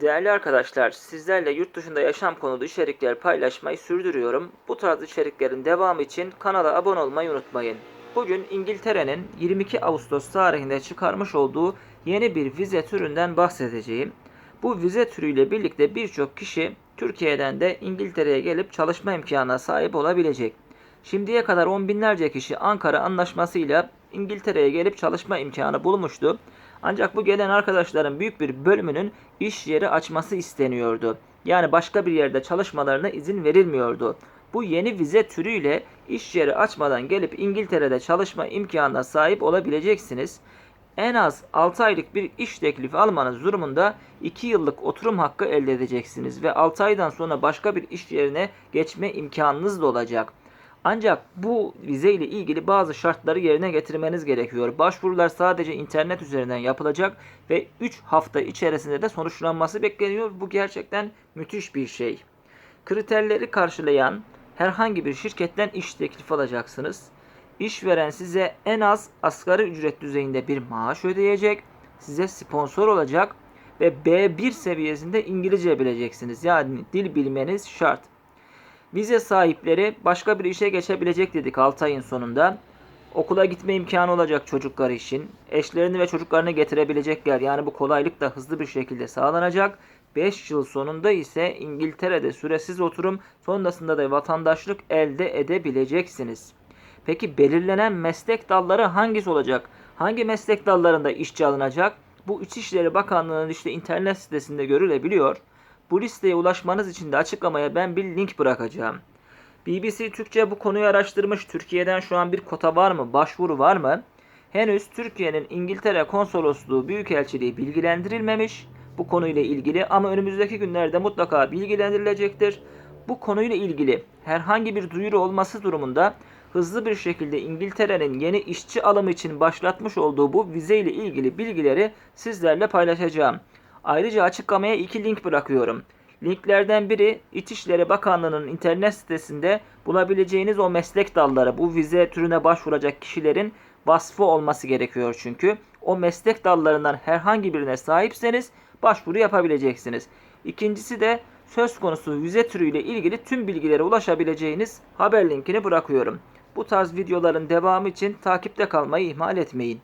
Değerli arkadaşlar, sizlerle yurt dışında yaşam konulu içerikler paylaşmayı sürdürüyorum. Bu tarz içeriklerin devamı için kanala abone olmayı unutmayın. Bugün İngiltere'nin 22 Ağustos tarihinde çıkarmış olduğu yeni bir vize türünden bahsedeceğim. Bu vize türüyle birlikte birçok kişi Türkiye'den de İngiltere'ye gelip çalışma imkanına sahip olabilecek. Şimdiye kadar on binlerce kişi Ankara Anlaşması'yla İngiltere'ye gelip çalışma imkanı bulmuştu. Ancak bu gelen arkadaşların büyük bir bölümünün iş yeri açması isteniyordu. Yani başka bir yerde çalışmalarına izin verilmiyordu. Bu yeni vize türüyle iş yeri açmadan gelip İngiltere'de çalışma imkanına sahip olabileceksiniz. En az 6 aylık bir iş teklifi almanız durumunda 2 yıllık oturum hakkı elde edeceksiniz ve 6 aydan sonra başka bir iş yerine geçme imkanınız da olacak. Ancak bu vize ile ilgili bazı şartları yerine getirmeniz gerekiyor. Başvurular sadece internet üzerinden yapılacak ve 3 hafta içerisinde de sonuçlanması bekleniyor. Bu gerçekten müthiş bir şey. Kriterleri karşılayan herhangi bir şirketten iş teklifi alacaksınız. İşveren size en az asgari ücret düzeyinde bir maaş ödeyecek. Size sponsor olacak ve B1 seviyesinde İngilizce bileceksiniz. Yani dil bilmeniz şart. Vize sahipleri başka bir işe geçebilecek dedik 6 ayın sonunda. Okula gitme imkanı olacak çocuklar için. Eşlerini ve çocuklarını getirebilecekler. Yani bu kolaylık da hızlı bir şekilde sağlanacak. 5 yıl sonunda ise İngiltere'de süresiz oturum sonrasında da vatandaşlık elde edebileceksiniz. Peki belirlenen meslek dalları hangisi olacak? Hangi meslek dallarında işçi alınacak? Bu İçişleri Bakanlığı'nın işte internet sitesinde görülebiliyor. Bu listeye ulaşmanız için de açıklamaya ben bir link bırakacağım. BBC Türkçe bu konuyu araştırmış. Türkiye'den şu an bir kota var mı? Başvuru var mı? Henüz Türkiye'nin İngiltere Konsolosluğu Büyükelçiliği bilgilendirilmemiş bu konuyla ilgili ama önümüzdeki günlerde mutlaka bilgilendirilecektir. Bu konuyla ilgili herhangi bir duyuru olması durumunda hızlı bir şekilde İngiltere'nin yeni işçi alımı için başlatmış olduğu bu vize ile ilgili bilgileri sizlerle paylaşacağım. Ayrıca açıklamaya iki link bırakıyorum. Linklerden biri İçişleri Bakanlığı'nın internet sitesinde bulabileceğiniz o meslek dalları. Bu vize türüne başvuracak kişilerin vasfı olması gerekiyor çünkü. O meslek dallarından herhangi birine sahipseniz başvuru yapabileceksiniz. İkincisi de söz konusu vize türüyle ilgili tüm bilgilere ulaşabileceğiniz haber linkini bırakıyorum. Bu tarz videoların devamı için takipte kalmayı ihmal etmeyin.